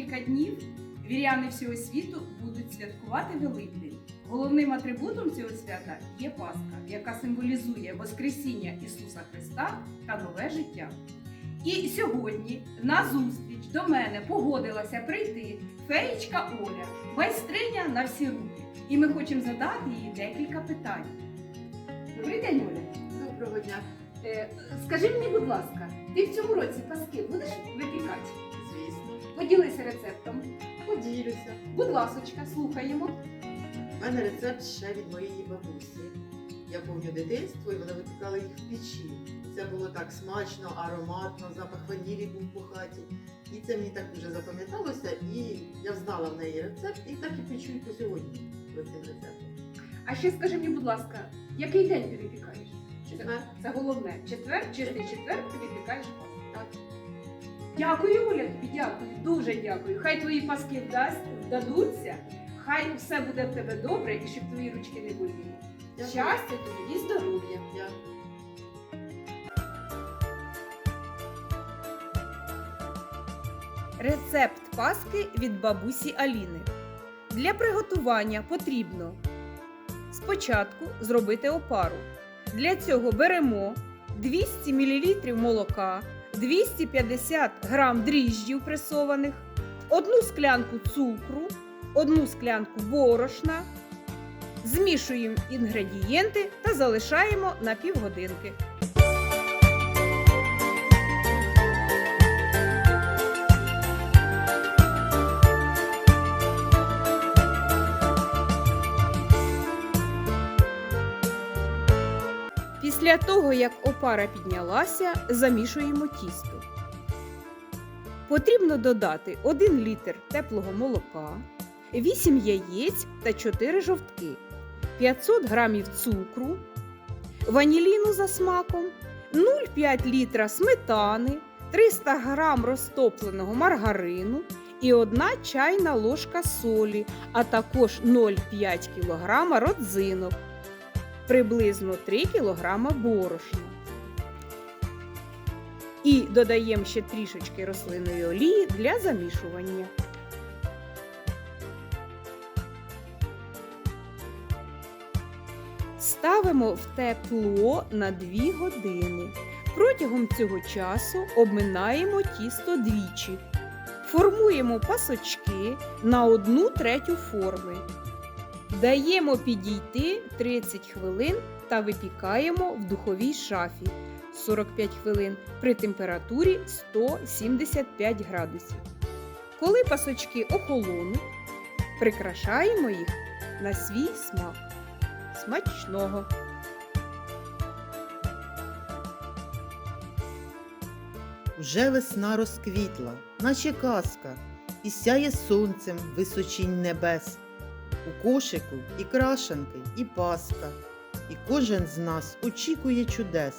днів віряни всього світу будуть святкувати Великдень. Головним атрибутом цього свята є Пасха, яка символізує Воскресіння Ісуса Христа та нове життя. І сьогодні на зустріч до мене погодилася прийти феєчка Оля, майстриня на всі руки. І ми хочемо задати їй декілька питань. Добрий день, Оля. Доброго дня. Е, скажи мені, будь ласка, ти в цьому році паски будеш випікати? Поділися рецептом. поділюся. Будь ласочка, слухаємо. У мене рецепт ще від моєї бабусі. Я пам'ятаю дитинство, і вона випікала їх в печі. Це було так смачно, ароматно, запах ванілі був по хаті. І це мені так дуже запам'яталося, і я знала в неї рецепт, і так і печу і по сьогодні про цим рецептом. А ще скажи мені, будь ласка, який день ти випікаєш? Четвер. Це головне. Четвер, чистий четвер ти випікаєш паску. Так. Дякую, Оля, тобі дякую. Дуже дякую. Хай твої паски вдасть, вдадуться. Хай все буде в тебе добре і щоб твої ручки не боліли. Щастя тобі і здоров'я. Дякую. Рецепт паски від бабусі Аліни. Для приготування потрібно спочатку зробити опару. Для цього беремо 200 мл молока, 250 грам дріжджів пресованих, одну склянку цукру, одну склянку борошна. Змішуємо інгредієнти та залишаємо на півгодинки. Після того, як опара піднялася, замішуємо тісто. Потрібно додати 1 літр теплого молока, 8 яєць та 4 жовтки, 500 грамів цукру, ваніліну за смаком, 0,5 літра сметани, 300 грам розтопленого маргарину і 1 чайна ложка солі, а також 0,5 кг родзинок приблизно 3 кг борошна. І додаємо ще трішечки рослинної олії для замішування. Ставимо в тепло на 2 години. Протягом цього часу обминаємо тісто двічі. Формуємо пасочки на 1 третю форми. Даємо підійти 30 хвилин та випікаємо в духовій шафі 45 хвилин при температурі 175 градусів. Коли пасочки охолонуть, прикрашаємо їх на свій смак. Смачного! Уже весна розквітла, наче казка, і сяє сонцем височінь небес. У кошику і крашанки, і паска, і кожен з нас очікує чудес.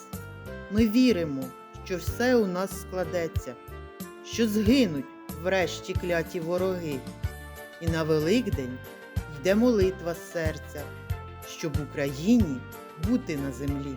Ми віримо, що все у нас складеться, що згинуть врешті кляті вороги. І на Великдень йде молитва з серця, щоб Україні бути на землі.